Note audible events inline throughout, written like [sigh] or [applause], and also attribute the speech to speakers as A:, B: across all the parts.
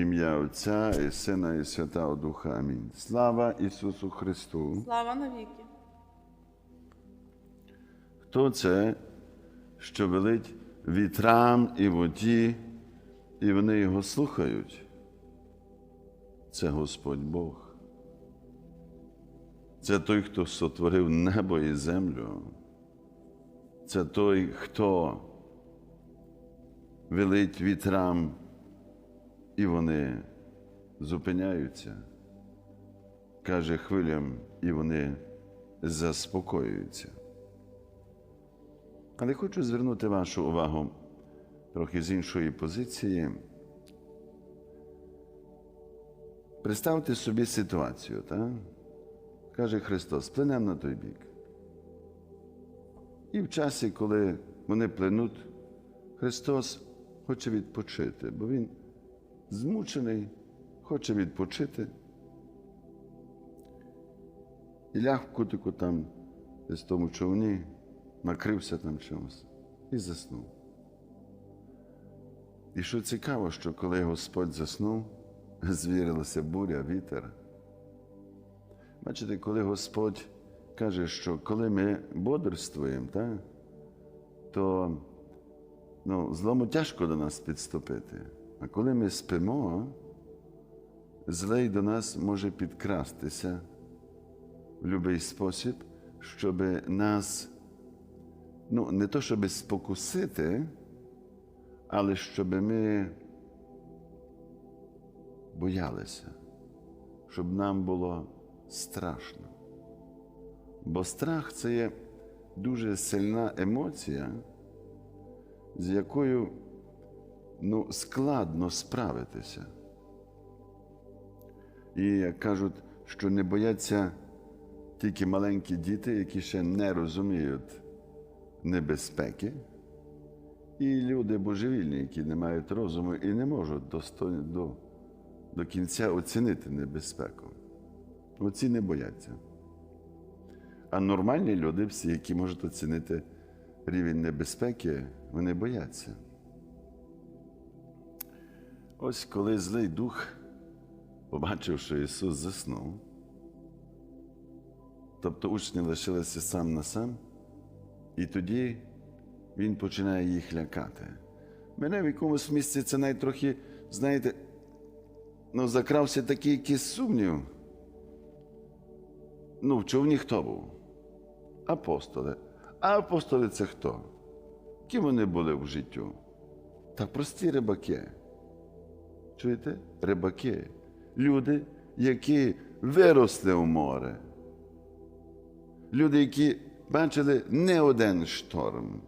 A: Ім'я Отця і Сина, і Святого Духа. Амінь. Слава Ісусу Христу!
B: Слава навіки.
A: Хто це, що велить вітрам і воді, і вони його слухають? Це Господь Бог. Це той, хто сотворив небо і землю. Це той, хто велить вітрам, і вони зупиняються, каже хвилям, і вони заспокоюються. Але хочу звернути вашу увагу трохи з іншої позиції. Представте собі ситуацію, так? каже Христос, плинемо на той бік. І в часі, коли вони плинуть, Христос хоче відпочити, бо Він змучений, хоче відпочити. І ляг в кутику там, десь в тому човні, накрився там чимось і заснув. І що цікаво, що коли Господь заснув, [laughs] звірилася буря, вітер. Бачите, коли Господь каже, що коли ми бодрствуємо, так, то ну, злому тяжко до нас підступити. А коли ми спимо, злий до нас може підкрастися в будь-який спосіб, щоб нас, ну, не то, щоб спокусити, але щоб ми боялися, щоб нам було страшно. Бо страх це є дуже сильна емоція, з якою ну, складно справитися. І кажуть, що не бояться тільки маленькі діти, які ще не розуміють небезпеки, і люди божевільні, які не мають розуму і не можуть достойно до, до кінця оцінити небезпеку. Оці не бояться. А нормальні люди, всі, які можуть оцінити рівень небезпеки, вони бояться. Ось коли злий дух побачив, що Ісус заснув, тобто учні лишилися сам на сам, і тоді Він починає їх лякати. Мене в якомусь місці це навіть трохи, знаєте, ну, закрався такий якийсь сумнів. Ну, в човні хто був? Апостоли. А апостоли це хто? Ким вони були в життю? Та прості рибаки. Чуєте? Рибаки. Люди, які виросли в море. Люди, які бачили не один шторм.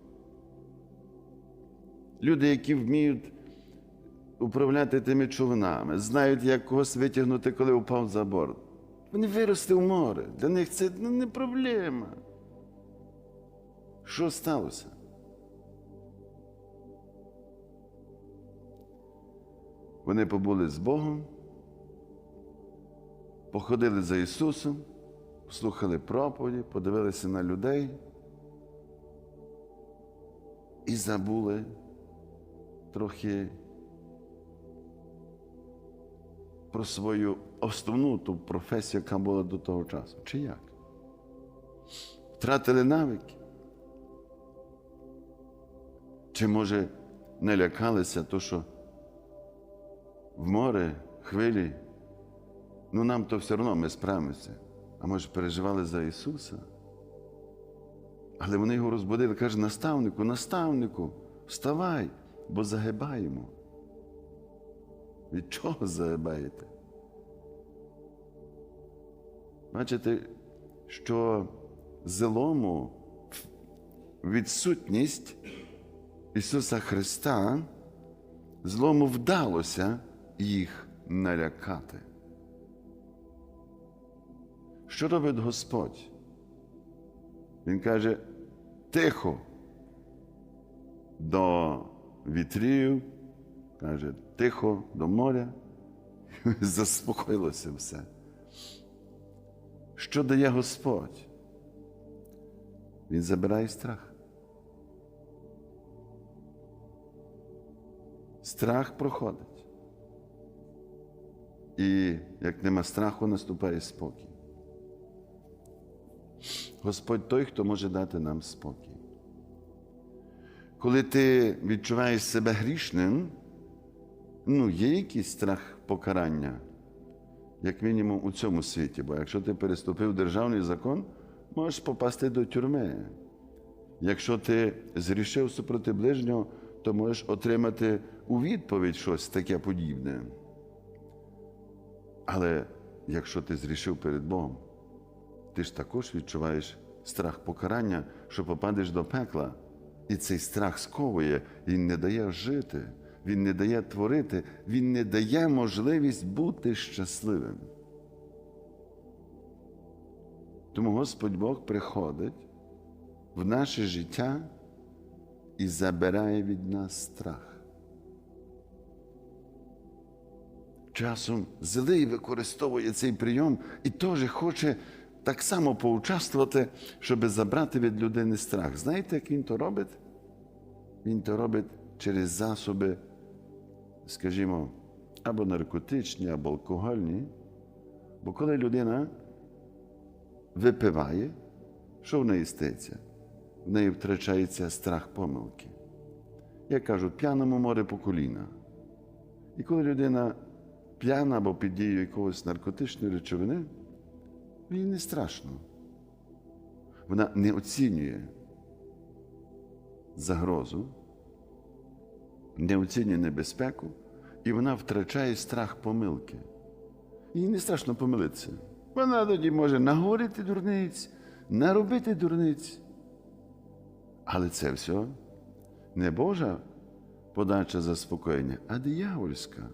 A: Люди, які вміють управляти тими човнами, знають, як когось витягнути, коли упав за борт. Вони виросли в море. Для них це не проблема. Що сталося? Вони побули з Богом, походили за Ісусом, слухали проповіді, подивилися на людей і забули трохи про свою основну ту професію, яка була до того часу. Чи як? Втратили навики? Чи може не лякалися, то що в море, хвилі, ну нам то все одно ми справимося. А може переживали за Ісуса? Але вони його розбудили, каже, наставнику, наставнику, вставай, бо загибаємо. Від чого загибаєте? Бачите, що злому відсутність Ісуса Христа злому вдалося їх налякати. Що робить Господь? Він каже, тихо до вітрів, каже, тихо до моря, [laughs] заспокоїлося все. Що дає Господь? Він забирає страх. Страх проходить. І як нема страху, наступає спокій. Господь той, хто може дати нам спокій. Коли ти відчуваєш себе грішним, ну, є якийсь страх покарання, як мінімум у цьому світі. Бо якщо ти переступив державний закон, можеш попасти до тюрми. Якщо ти зрішив супроти ближнього, то можеш отримати у відповідь щось таке подібне. Але якщо ти зрішив перед Богом, ти ж також відчуваєш страх покарання, що попадеш до пекла. І цей страх сковує, він не дає жити, він не дає творити, він не дає можливість бути щасливим. Тому Господь Бог приходить в наше життя і забирає від нас страх. Часом злий використовує цей прийом і теж хоче так само поучаствувати, щоб забрати від людини страх. Знаєте, як він то робить? Він то робить через засоби, скажімо, або наркотичні, або алкогольні. Бо коли людина випиває, що в неї стається? В неї втрачається страх помилки. Як кажуть, п'яному море по коліна. І коли людина п'яна або під дією якогось наркотичної речовини, їй не страшно. Вона не оцінює загрозу, не оцінює небезпеку, і вона втрачає страх помилки. Їй не страшно помилитися. Вона тоді може наговорити дурниць, наробити дурниць. Але це все не Божа подача заспокоєння, а диявольська.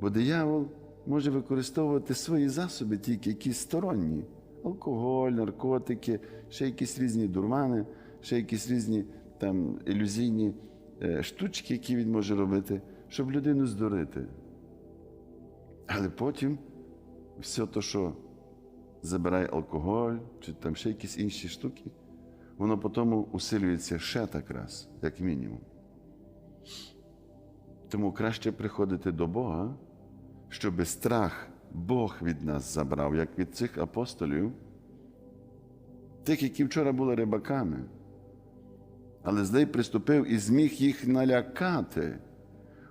A: Бо диявол може використовувати свої засоби тільки якісь сторонні: алкоголь, наркотики, ще якісь різні дурмани, ще якісь різні там ілюзійні е, штучки, які він може робити, щоб людину здурити. Але потім все те, що забирає алкоголь, чи там ще якісь інші штуки, воно потім усилюється ще так раз, як мінімум. Тому краще приходити до Бога, щоб страх Бог від нас забрав, як від цих апостолів, тих, які вчора були рибаками. Але злий приступив і зміг їх налякати.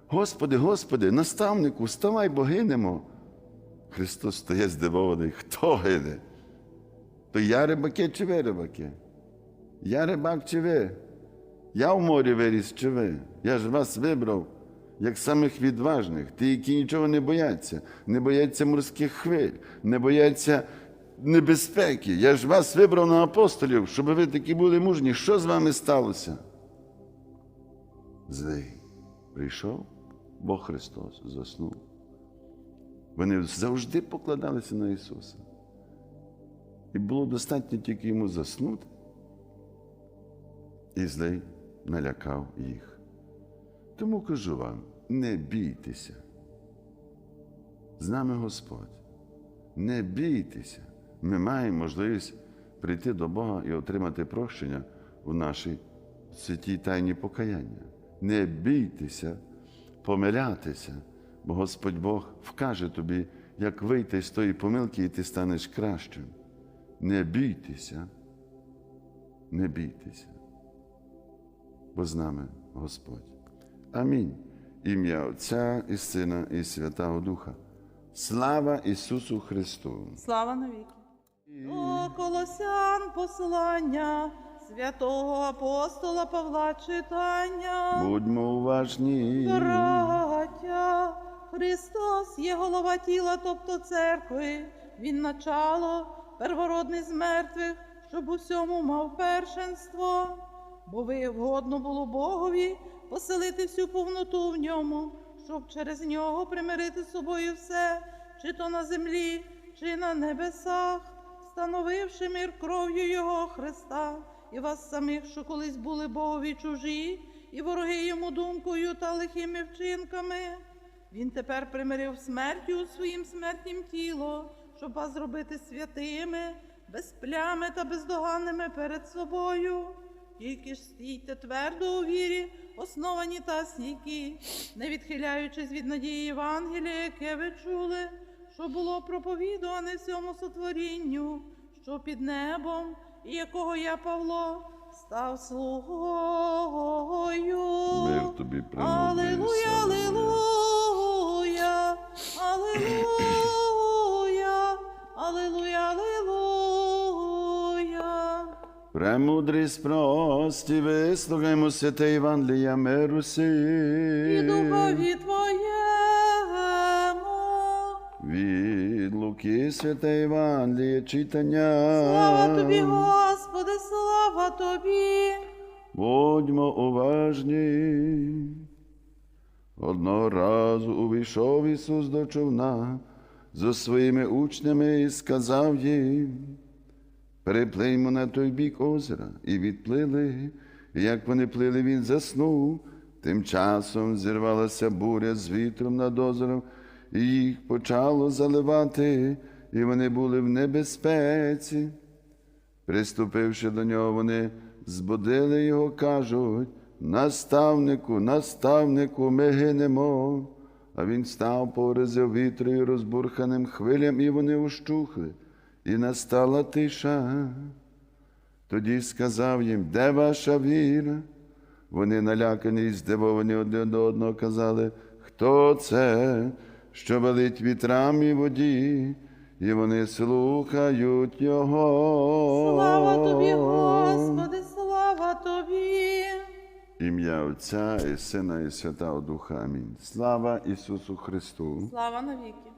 A: Господи, Господи, наставнику, вставай, бо гинемо. Христос стає здивований, хто гине? То я рибаки чи ви рибаки? Я рибак чи ви? Я в морі виріс чи ви? Я ж вас вибрав як самих відважних, ті, які нічого не бояться, не бояться морських хвиль, не бояться небезпеки. Я ж вас вибрав на апостолів, щоб ви такі були мужні. Що з вами сталося? Злий прийшов, Бог Христос заснув. Вони завжди покладалися на Ісуса. І було достатньо тільки йому заснути. І злий налякав їх. Тому кажу вам, не бійтеся. З нами Господь. Не бійтеся. Ми маємо можливість прийти до Бога і отримати прощення у нашій святій тайні покаяння. Не бійтеся помилятися, бо Господь Бог вкаже тобі, як вийти з тої помилки, і ти станеш кращим. Не бійтеся, не бійтеся, бо з нами Господь. Амінь. Ім'я Отця і Сина, і Святого Духа. Слава Ісусу Христу!
B: Слава навіки. До Колосян послання святого апостола Павла читання.
A: Будьмо уважні.
B: Браття, Христос є голова тіла, тобто церкви. Він начало, первородний з мертвих, щоб усьому мав першенство. Бо ви вгодно було Богові поселити всю повноту в ньому, щоб через нього примирити з собою все, чи то на землі, чи на небесах, встановивши мир кров'ю Його Христа, і вас самих, що колись були Богові чужі, і вороги йому думкою та лихими вчинками. Він тепер примирив смертю своїм смертнім тіло, щоб вас зробити святими, без плями та бездоганними перед собою. Тільки ж стійте твердо у вірі, основані та стійкі, не відхиляючись від надії Євангелія, яке ви чули, що було проповідуване всьому сотворінню, що під небом, і якого я, Павло, став слугою.
A: Мир тобі,
B: Аллилуйя, аллилуйя, аллилуйя,
A: Премудрий спрості, вислухаймо святе Євангелія миру.
B: І духові Твоєму.
A: Від Луки святе Євангеліє читання.
B: Слава Тобі, Господи, слава Тобі.
A: Будьмо уважні. Одного разу увійшов Ісус до човна зі своїми учнями і сказав їм, переплиймо на той бік озера, і відплили. І як вони плили, він заснув. Тим часом зірвалася буря з вітром над озером, і їх почало заливати, і вони були в небезпеці. Приступивши до нього, вони збудили його, кажуть, наставнику, наставнику, ми гинемо. А він став, повразив вітрою розбурханим хвилям, і вони ущухли, і настала тиша. Тоді сказав їм, де ваша віра? Вони налякані і здивовані один до одного казали, хто це, що велить вітрам і воді, і вони слухають його.
B: Слава Тобі, Господи, слава Тобі.
A: Ім'я Отця і Сина і Святого Духа. Амінь. Слава Ісусу Христу.
B: Слава навіки.